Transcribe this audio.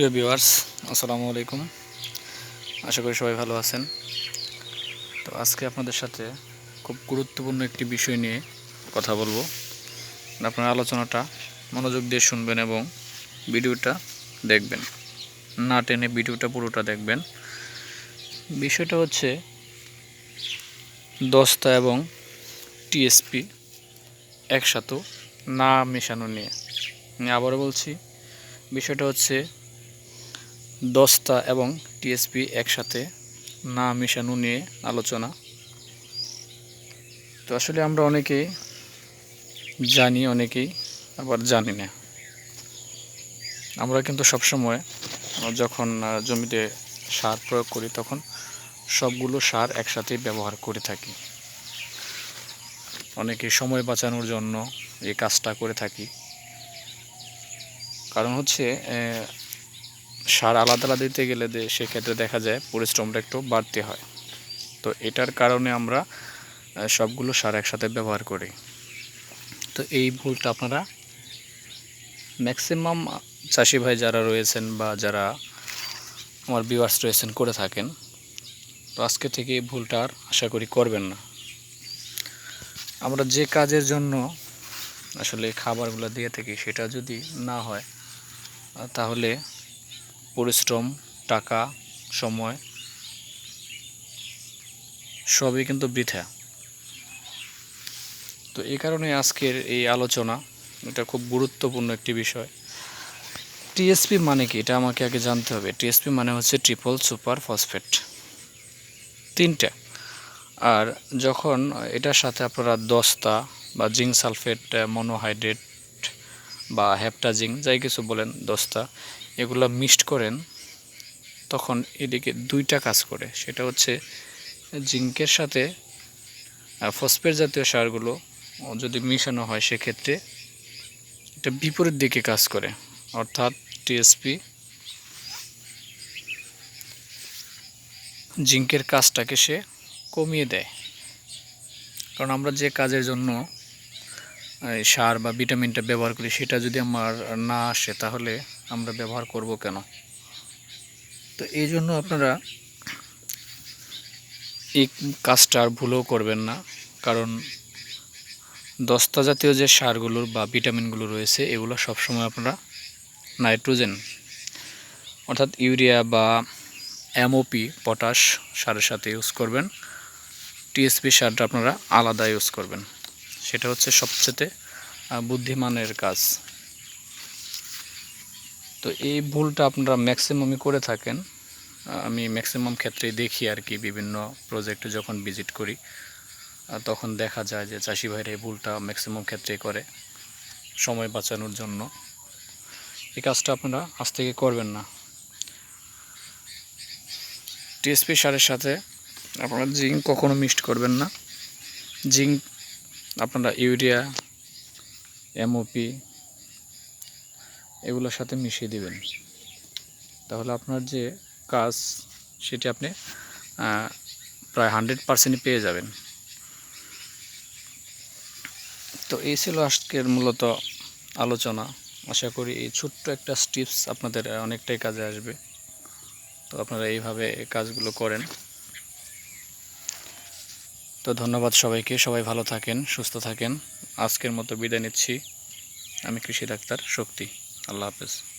প্রিয় ভিউয়ার্স, আসসালামু আলাইকুম। আশা করি সবাই ভালো আছেন। তো আজকে আপনাদের সাথে খুব গুরুত্বপূর্ণ একটি বিষয় নিয়ে কথা বলব। আপনার আলোচনাটা মনোযোগ দিয়ে শুনবেন এবং ভিডিওটা দেখবেন। না টেনে ভিডিওটা পুরোটা দেখবেন। বিষয়টা হচ্ছে দস্তা এবং টিএসপি একসাথে না মেশানো নিয়ে। আবারও বলছি, বিষয়টা হচ্ছে দস্তা এবং টিএসপি একসাথে না মেশানো নিয়ে আলোচনা। তো আসলে আমরা অনেকেই জানি, অনেকেই আবার জানি না। আমরা কিন্তু সবসময় যখন জমিতে সার প্রয়োগ করি, তখন সবগুলো সার একসাথেই ব্যবহার করে থাকি। অনেকে সময় বাঁচানোর জন্য এই কাজটা করে থাকি। কারণ হচ্ছে সার আলাদা আলাদা দিতে গেলে সেক্ষেত্রে দেখা যায় পরিশ্রমটা একটু বাড়তে হয়। তো এটার কারণে আমরা সবগুলো সার একসাথে ব্যবহার করি। তো এই ভুলটা আপনারা ম্যাক্সিমাম চাষি ভাই যারা রয়েছেন বা যারা আমার ভিউয়ার্স রয়েছেন করে থাকেন, তো আজকে থেকে এই ভুলটা আর আশা করি করবেন না। আমরা যে কাজের জন্য আসলে খাবারগুলো দিয়ে থাকি সেটা যদি না হয় তাহলে পরিশ্রম, টাকা, সময়, সবই কিন্তু বৃথা। তো এই কারণে আজকের এই আলোচনা, এটা খুব গুরুত্বপূর্ণ একটি বিষয়। টিএসপি মানে কি? এটা আমাকে আগে জানতে হবে। টিএসপি মানে হচ্ছে ট্রিপল সুপার ফসফেট তিনটা। আর যখন এটার সাথে আপনারা দস্তা বা জিঙ্ক সালফেট মনোহাইড্রেট বা হ্যাপটাজিং যাই কিছু বলেন, দস্তা এগুলো মিক্সড করেন, তখন এদিকে দুইটা কাজ করে। সেটা হচ্ছে জিঙ্কের সাথে ফসফেট জাতীয় সারগুলো যদি মিশানো হয় সেক্ষেত্রে এটা বিপরীত দিকে কাজ করে, অর্থাৎ টিএসপি। জিঙ্কের কাজটাকে সে কমিয়ে দেয়। কারণ আমরা যে কাজের জন্য সার বা ভিটামিনটা ব্যবহার করি, সেটা যদি আমার না আসে, তাহলে আমরা ব্যবহার করব কেন? তো এই জন্য আপনারা এই কাজটা আর ভুলও করবেন না, কারণ দস্তা জাতীয় যে সারগুলোর বা ভিটামিনগুলো রয়েছে, এগুলো সবসময় আপনারা নাইট্রোজেন অর্থাৎ ইউরিয়া বা এমওপি, পটাশ সারের সাথে ইউজ করবেন। টিএসপি সারটা আপনারা আলাদা ইউজ করবেন। সেটা হচ্ছে সবচেয়ে বুদ্ধিমানের কাজ। তো এই ভুলটা আপনারা ম্যাক্সিমামই করে থাকেন। আমি ম্যাক্সিমাম ক্ষেত্রেই দেখি আর কি বিভিন্ন প্রজেক্টে যখন ভিজিট করি তখন দেখা যায় যে চাষি ভাইরা এই ভুলটা ম্যাক্সিমাম ক্ষেত্রেই করে সময় বাঁচানোর জন্য। এই কাজটা আপনারা আজ থেকে করবেন না। টিএসপি সারের সাথে আপনারা জিঙ্ক কখনো মিক্সড করবেন না। জিঙ্ক আপনারা ইউরিয়া এমওপি এগুলোর সাথে মিশিয়ে দিবেন। তাহলে আপনার যে কাজ, সেটি আপনি প্রায় হান্ড্রেড পার্সেন্টই পেয়ে যাবেন। তো এই ছিল আজকের মূলত আলোচনা। আশা করি এই ছোট্ট একটা টিপস আপনাদের অনেকটাই কাজে আসবে। তো আপনারা এইভাবে কাজগুলো করেন। তো ধন্যবাদ সবাইকে, সবাই ভালো থাকেন, সুস্থ থাকেন। আজকের মতো বিদায় নিচ্ছি। আমি কৃষি ডাক্তার শক্তি। আল্লাহ হাফেজ।